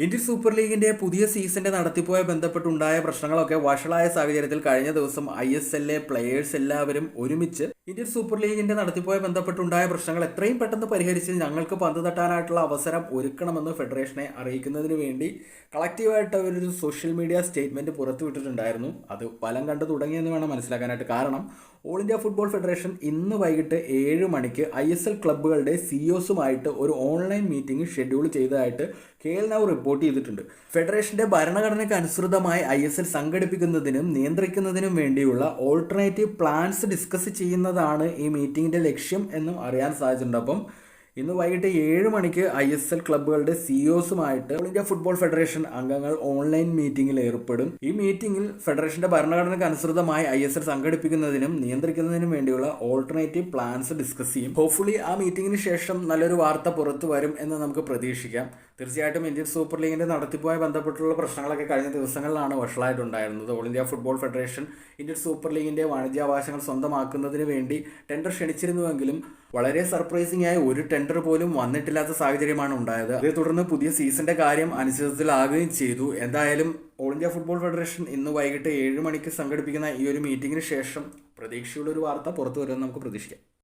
Indian super ലീഗിന്റെ പുതിയ സീസണിന്റെ നടത്തിപ്പുമായി ബന്ധപ്പെട്ടുണ്ടായ പ്രശ്നങ്ങളൊക്കെ വഷളായ സാഹചര്യത്തിൽ കഴിഞ്ഞ ദിവസം ഐ എസ് എല്ലിലെ പ്ലെയേഴ്സ് എല്ലാവരും ഒരുമിച്ച് ഇന്ത്യൻ സൂപ്പർ ലീഗിന്റെ നടത്തിപ്പോയ ബന്ധപ്പെട്ടുണ്ടായ പ്രശ്നങ്ങൾ എത്രയും പെട്ടെന്ന് പരിഹരിച്ച് ഞങ്ങൾക്ക് പന്ത് തട്ടാനായിട്ടുള്ള അവസരം ഒരുക്കണമെന്ന് ഫെഡറേഷനെ അറിയിക്കുന്നതിന് വേണ്ടി കളക്റ്റീവായിട്ട് അവരൊരു സോഷ്യൽ മീഡിയ സ്റ്റേറ്റ്മെന്റ് പുറത്തുവിട്ടിട്ടുണ്ടായിരുന്നു. അത് ഫലം കണ്ടു തുടങ്ങിയെന്ന് വേണം മനസ്സിലാക്കാനായിട്ട്. കാരണം ഓൾ ഇന്ത്യ ഫുട്ബോൾ ഫെഡറേഷൻ ഇന്ന് വൈകിട്ട് ഏഴ് മണിക്ക് ഐ എസ് എൽ ക്ലബ്ബുകളുടെ സിഇഒസുമായിട്ട് ഒരു ഓൺലൈൻ മീറ്റിംഗ് ഷെഡ്യൂൾ ചെയ്തതായിട്ട് കെ എൽ നവ് റിപ്പോർട്ട് ചെയ്തിട്ടുണ്ട്. ഫെഡറേഷന്റെ ഭരണഘടനയ്ക്ക് അനുസൃതമായി ഐ എസ് എൽ സംഘടിപ്പിക്കുന്നതിനും നിയന്ത്രിക്കുന്നതിനും വേണ്ടിയുള്ള ഓൾട്ടർനേറ്റീവ് പ്ലാൻസ് ഡിസ്കസ് ചെയ്യുന്നതാണ് ഈ മീറ്റിംഗിന്റെ ലക്ഷ്യം എന്നും അറിയാൻ സാധിച്ചിട്ടുണ്ട്. അപ്പം ഇന്ന് വൈകിട്ട് ഏഴ് മണിക്ക് ഐ എസ് എൽ ക്ലബ്ബുകളുടെ സിഇഒസുമായിട്ട് ഓൾ ഇന്ത്യ ഫുട്ബോൾ ഫെഡറേഷൻ അംഗങ്ങൾ ഓൺലൈൻ മീറ്റിംഗിൽ ഏർപ്പെടും. ഈ മീറ്റിംഗിൽ ഫെഡറേഷന്റെ ഭരണഘടനയ്ക്ക് അനുസൃതമായി ഐ എസ് എൽ സംഘടിപ്പിക്കുന്നതിനും നിയന്ത്രിക്കുന്നതിനും വേണ്ടിയുള്ള ഓൾട്ടർനേറ്റീവ് പ്ലാൻസ് ഡിസ്കസ് ചെയ്യും. ഹോപ്പ്ഫുള്ളി ആ മീറ്റിംഗിന് ശേഷം നല്ലൊരു വാർത്ത പുറത്തു വരും എന്ന് നമുക്ക് പ്രതീക്ഷിക്കാം. തീർച്ചയായിട്ടും ഇന്ത്യൻ സൂപ്പർ ലീഗിന്റെ നടത്തിപ്പുമായി ബന്ധപ്പെട്ടുള്ള പ്രശ്നങ്ങളൊക്കെ കഴിഞ്ഞ ദിവസങ്ങളിലാണ് വഷളായിട്ടുണ്ടായിരുന്നത്. All India football federation Indian super ലീഗിന്റെ വാണിജ്യാവകാശങ്ങൾ സ്വന്തമാക്കുന്നതിന് വേണ്ടി ടെൻഡർ ക്ഷണിച്ചിരുന്നുവെങ്കിലും വളരെ സർപ്രൈസിംഗ് ആയ ഒരു ടെൻഡർ പോലും വന്നിട്ടില്ലാത്ത സാഹചര്യമാണ് ഉണ്ടായത്. അതേ തുടർന്ന് പുതിയ സീസണിന്റെ കാര്യം അനിശ്ചിതത്തിലാകുകയും ചെയ്തു. എന്തായാലും ഓൾ ഇന്ത്യ ഫുട്ബോൾ ഫെഡറേഷൻ ഇന്ന് വൈകിട്ട് ഏഴ് മണിക്ക് സംഘടിപ്പിക്കുന്ന ഈ ഒരു മീറ്റിംഗിന് ശേഷം പ്രതീക്ഷയുള്ള ഒരു വാർത്ത പുറത്തു വരുമെന്ന് നമുക്ക് പ്രതീക്ഷിക്കാം.